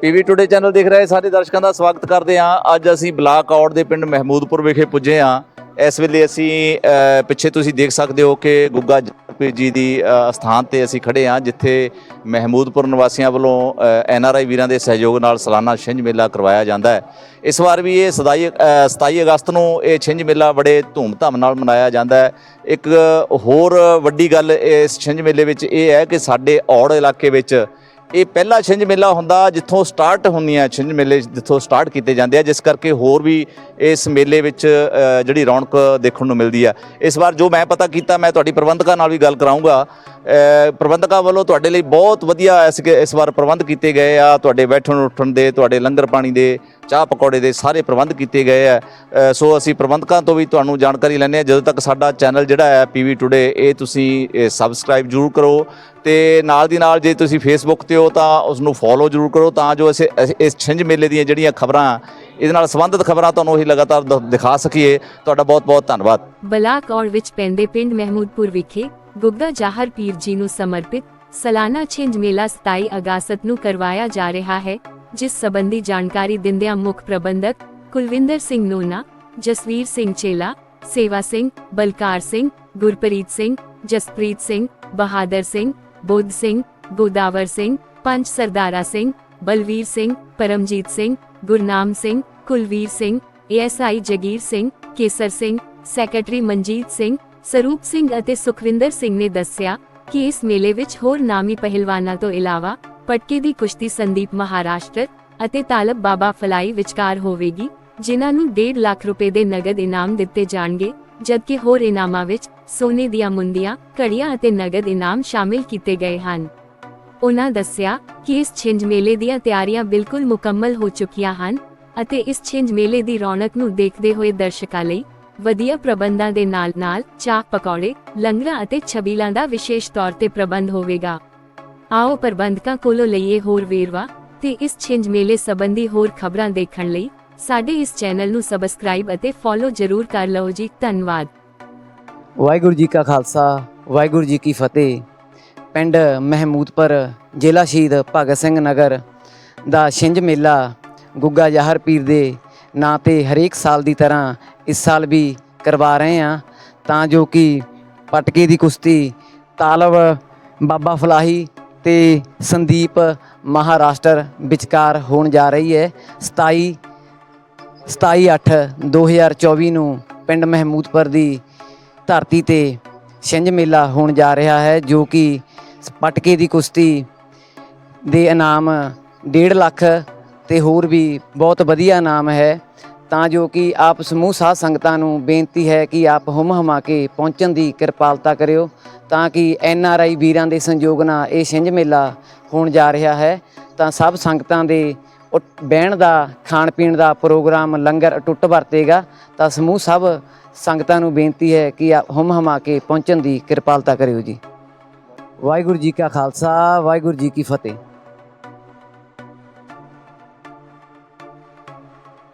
PV today channel ਦੇਖ ਰਹੇ ਸਾਰੇ ਦਰਸ਼ਕਾਂ ਦਾ ਸਵਾਗਤ ਕਰਦੇ ਹਾਂ। ਅੱਜ ਅਸੀਂ ਬਲਾਕ ਔੜ ਦੇ ਪਿੰਡ ਮਹਿਮੂਦਪੁਰ ਵਿਖੇ ਪੁੱਜੇ ਹਾਂ। ਇਸ ਵੇਲੇ ਅਸੀਂ ਪਿੱਛੇ ਤੁਸੀਂ ਦੇਖ ਸਕਦੇ ਹੋ ਕਿ ਗੁੱਗਾ ਜਪੀ ਜੀ ਦੀ ਅ, ਸਥਾਨ ਤੇ ਅਸੀਂ ਖੜੇ ਹਾਂ ਜਿੱਥੇ ਮਹਿਮੂਦਪੁਰ ਨਿਵਾਸੀਆਂ ਵੱਲੋਂ ਐਨ ਆਰ ਆਈ ਵੀਰਾਂ ਦੇ ਸਹਿਯੋਗ ਨਾਲ ਸਾਲਾਨਾ ਛਿੰਝ ਮੇਲਾ ਕਰਵਾਇਆ ਜਾਂਦਾ ਹੈ। ਇਸ ਵਾਰ ਵੀ ਇਹ 27 ਅ, 27 ਅਗਸਤ ਨੂੰ ਇਹ ਛਿੰਝ ਮੇਲਾ ਬੜੇ ਧੂਮਧਾਮ ਨਾਲ ਮਨਾਇਆ ਜਾਂਦਾ ਹੈ। ਇੱਕ ਹੋਰ ਵੱਡੀ ਗੱਲ ਇਸ ਛਿੰਝ ਮੇਲੇ ਵਿੱਚ ਇਹ ਹੈ ਕਿ ਸਾਡੇ ਔੜ ਇਲਾਕੇ ਵਿੱਚ ਇਹ ਪਹਿਲਾ ਛਿੰਝ ਮੇਲਾ ਹੁੰਦਾ ਜਿੱਥੋਂ ਸਟਾਰਟ ਹੁੰਦੀਆਂ ਛਿੰਝ ਮੇਲੇ ਜਿੱਥੋਂ ਸਟਾਰਟ ਕੀਤੇ ਜਾਂਦੇ ਆ, ਜਿਸ ਕਰਕੇ ਹੋਰ ਵੀ ਇਸ ਮੇਲੇ ਵਿੱਚ ਜਿਹੜੀ ਰੌਣਕ ਦੇਖਣ ਨੂੰ ਮਿਲਦੀ ਆ। ਇਸ ਵਾਰ ਜੋ ਮੈਂ ਪਤਾ ਕੀਤਾ, ਮੈਂ ਤੁਹਾਡੀ ਪ੍ਰਬੰਧਕਾਂ ਨਾਲ ਵੀ ਗੱਲ ਕਰਾਉਂਗਾ ਪ੍ਰਬੰਧਕਾਂ ਵੱਲੋਂ ਤੁਹਾਡੇ ਲਈ ਬਹੁਤ ਵਧੀਆ ਇਸ ਵਾਰ ਪ੍ਰਬੰਧ ਕੀਤੇ ਗਏ ਆ। ਤੁਹਾਡੇ ਬੈਠਣ ਉੱਠਣ ਦੇ, ਤੁਹਾਡੇ ਲੰਗਰ ਪਾਣੀ ਦੇ, ਚਾਹ ਪਕੌੜੇ ਦੇ ਸਾਰੇ ਪ੍ਰਬੰਧ ਕੀਤੇ ਗਏ ਆ। ਸੋ ਅਸੀਂ ਪ੍ਰਬੰਧਕਾਂ ਤੋਂ ਵੀ ਤੁਹਾਨੂੰ ਜਾਣਕਾਰੀ ਲੈਂਦੇ ਆ। ਜਦੋਂ ਤੱਕ ਸਾਡਾ ਚੈਨਲ ਜਿਹੜਾ ਹੈ ਪੀਵੀ ਟੁਡੇ, ਇਹ ਤੁਸੀਂ ਸਬਸਕ੍ਰਾਈਬ ਜ਼ਰੂਰ ਕਰੋ। ਤੇ ਨਾਲ ਦੀ ਨਾਲ ਜੇ ਤੁਸੀਂ ਫੇਸਬੁੱਕ ਤੇ ਹੋ ਤਾਂ ਉਸ ਨੂੰ ਫੋਲੋ ਜ਼ਰੂਰ ਕਰੋ ਤਾਂ ਜੋ ਅਸੀਂ ਇਸ ਛਿੰਝ ਮੇਲੇ ਦੀਆਂ ਜਿਹੜੀਆਂ ਖਬਰਾਂ ਇਹਦੇ ਨਾਲ ਸੰਬੰਧਿਤ ਖਬਰਾਂ ਤੁਹਾਨੂੰ ਉਹੀ ਲਗਾਤਾਰ ਦਿਖਾ ਸਕੀਏ। ਤੁਹਾਡਾ ਬਹੁਤ ਬਹੁਤ ਧੰਨਵਾਦ। ਬਲਾਕ ਔੜ ਵਿੱਚ ਪੈਂਦੇ ਪਿੰਡ ਮਹਿਮੂਦਪੁਰ ਵਿਖੇ ਗੁੱਗਾ ਜਾਹਰ ਪੀਰ ਜੀ ਨੂੰ ਸਮਰਪਿਤ ਸਾਲਾਨਾ ਛਿੰਝ ਮੇਲਾ 27 ਅਗਸਤ ਨੂੰ ਕਰਵਾਇਆ ਜਾ ਰਿਹਾ ਹੈ, ਜਿਸ ਸਬੰਧੀ ਜਾਣਕਾਰੀ ਦਿੰਦਿਆਂ ਮੁੱਖ ਪ੍ਰਬੰਧਕ ਕੁਲਵਿੰਦਰ ਸਿੰਘ ਨੂਨਾ, ਜਸਵੀਰ ਸਿੰਘ ਚੇਲਾ, ਸੇਵਾ ਸਿੰਘ ਬਲਕਾਰ ਸਿੰਘ, ਗੁਰਪ੍ਰੀਤ ਸਿੰਘ, ਜਸਪ੍ਰੀਤ ਸਿੰਘ, ਬਹਾਦਰ ਸਿੰਘ ਬੁੱਧ ਸਿੰਘ ਗੋਦਾਵਰ ਸਿੰਘ, ਪੰਜ ਸਰਦਾਰਾ ਸਿੰਘ, ਬਲਵੀਰ ਸਿੰਘ, ਪਰਮਜੀਤ ਸਿੰਘ, ਗੁਰਨਾਮ ਸਿੰਘ, ਕੁਲਵੀਰ ਸਿੰਘ, ਏਐਸਆਈ ਜਗੀਰ ਸਿੰਘ, ਕੇਸਰ ਸਿੰਘ, ਸੈਕਟਰੀ ਮਨਜੀਤ ਸਿੰਘ, ਸਰੂਪ ਸਿੰਘ ਅਤੇ ਸੁਖਵਿੰਦਰ ਸਿੰਘ ਨੇ ਦੱਸਿਆ ਕਿ ਇਸ ਮੇਲੇ ਵਿੱਚ ਹੋਰ ਨਾਮੀ ਪਹਿਲਵਾਨਾਂ ਤੋਂ ਇਲਾਵਾ ਪਟਕੇ ਦੀ ਕੁਸ਼ਤੀ ਸੰਦੀਪ ਮਹਾਰਾਸ਼ਟਰ ਅਤੇ ਤਾਲਬ ਬਾਬਾ ਫਲਾਈ ਵਿਚਕਾਰ ਹੋਵੇਗੀ, ਜਿਨ੍ਹਾਂ ਨੂੰ 1.5 ਲੱਖ ਰੁਪਏ ਦੇ ਨਗਦ ਇਨਾਮ ਦਿੱਤੇ ਜਾਣਗੇ। ਜਦਕਿ ਹੋਰ ਇਨਾਮਾਂ ਵਿੱਚ ਸੋਨੇ ਦੀਆਂ ਮੁੰਦੀਆਂ, ਘੜੀਆਂ ਅਤੇ ਨਗਦ ਇਨਾਮ ਸ਼ਾਮਿਲ ਕੀਤੇ ਗਏ ਹਨ। ਉਹਨਾਂ ਦੱਸਿਆ ਕਿ ਇਸ ਛਿੰਝ ਮੇਲੇ ਦੀਆਂ ਤਿਆਰੀਆਂ ਬਿਲਕੁਲ ਮੁਕੰਮਲ ਹੋ ਚੁੱਕੀਆਂ ਹਨ ਅਤੇ ਇਸ ਛਿੰਝ ਮੇਲੇ ਦੀ ਰੌਣਕ ਨੂੰ ਦੇਖਦੇ ਹੋਏ ਦਰਸ਼ਕਾਂ ਲਈ ਵਧੀਆ ਪ੍ਰਬੰਧਾਂ ਦੇ ਨਾਲ-ਨਾਲ ਚਾਹ ਪਕੌੜੇ, ਲੰਗਰਾਂ ਅਤੇ ਛਬੀਲਾਂ ਦਾ ਵਿਸ਼ੇਸ਼ ਤੌਰ ਤੇ ਪ੍ਰਬੰਧ ਹੋਵੇਗਾ। ਆਓ ਪ੍ਰਬੰਧਕਾਂ ਕੋਲੋਂ ਲਈਏ ਹੋਰ ਵੇਰਵਾ ਤੇ ਇਸ ਛਿੰਝ ਮੇਲੇ ਸੰਬੰਧੀ ਹੋਰ ਖਬਰਾਂ ਦੇਖਣ ਲਈ ਸਾਡੇ ਇਸ ਚੈਨਲ ਨੂੰ ਸਬਸਕ੍ਰਾਈਬ ਅਤੇ ਫੋਲੋ ਜ਼ਰੂਰ ਕਰ ਲਓ ਜੀ, ਧੰਨਵਾਦ। ਵਾਹਿਗੁਰੂ ਜੀ ਕਾ ਖਾਲਸਾ, ਵਾਹਿਗੁਰੂ ਜੀ ਕੀ ਫਤਿਹ। ਪਿੰਡ ਮਹਿਮੂਦਪੁਰ, ਜ਼ਿਲ੍ਹਾ ਸ਼ਹੀਦ ਭਗਤ ਸਿੰਘ ਨਗਰ ਦਾ ਛਿੰਝ ਮੇਲਾ ਗੁੱਗਾ ਜ਼ਾਹਰ ਪੀਰ ਦੇ ਨਾਂ ਤੇ ਹਰੇਕ ਸਾਲ ਦੀ ਤਰ੍ਹਾਂ ਇਸ ਸਾਲ ਵੀ ਕਰਵਾ ਰਹੇ ਹਾਂ। ਤਾਂ ਜੋ ਕਿ ਪਟਕੇ ਦੀ ਕੁਸ਼ਤੀ ਤਾਲਬ ਬਾਬਾ ਫਲਾਹੀ ਤੇ ਸੰਦੀਪ ਮਹਾਰਾਸ਼ਟਰ ਵਿਚਕਾਰ ਹੋਣ ਜਾ ਰਹੀ ਹੈ। 27 27/8/2024 ਨੂੰ ਪਿੰਡ ਮਹਿਮੂਦਪੁਰ ਦੀ ਧਰਤੀ ਤੇ ਛਿੰਝ ਮੇਲਾ ਹੋਣ ਜਾ ਰਿਹਾ ਹੈ, ਜੋ ਕਿ ਪਟਕੇ ਦੀ ਕੁਸ਼ਤੀ ਦੇ ਇਨਾਮ 1.5 ਲੱਖ ਤੇ ਹੋਰ ਵੀ ਬਹੁਤ ਵਧੀਆ ਇਨਾਮ ਹੈ। ਤਾਂ ਜੋ ਕਿ ਆਪ ਸਮੂਹ ਸਾਧ ਸੰਗਤਾਂ ਨੂੰ ਬੇਨਤੀ ਹੈ ਕਿ ਆਪ ਹੁਮ ਹਮਾ ਕੇ ਪਹੁੰਚਣ ਦੀ ਕਿਰਪਾਲਤਾ ਕਰਿਓ, ਤਾਂ ਕਿ ਐਨ ਆਰ ਆਈ ਵੀਰਾਂ ਦੇ ਸੰਯੋਗ ਨਾਲ ਇਹ ਛਿੰਝ ਮੇਲਾ ਹੋਣ ਜਾ ਰਿਹਾ ਹੈ। ਤਾਂ ਸਭ ਸੰਗਤਾਂ ਦੇ ਬਹਿਣ ਦਾ, ਖਾਣ ਪੀਣ ਦਾ ਪ੍ਰੋਗਰਾਮ ਲੰਗਰ ਅਟੁੱਟ ਵਰਤੇਗਾ, ਤਾਂ ਸਮੂਹ ਸਭ ਸੰਗਤਾਂ ਨੂੰ ਬੇਨਤੀ ਹੈ ਕਿ ਆਪ ਹੁਮ ਹਮਾ ਕੇ ਪਹੁੰਚਣ ਦੀ ਕਿਰਪਾਲਤਾ ਕਰਿਓ ਜੀ। ਵਾਹਿਗੁਰੂ ਜੀ ਕਾ ਖਾਲਸਾ, ਵਾਹਿਗੁਰੂ ਜੀ ਕੀ ਫਤਿਹ।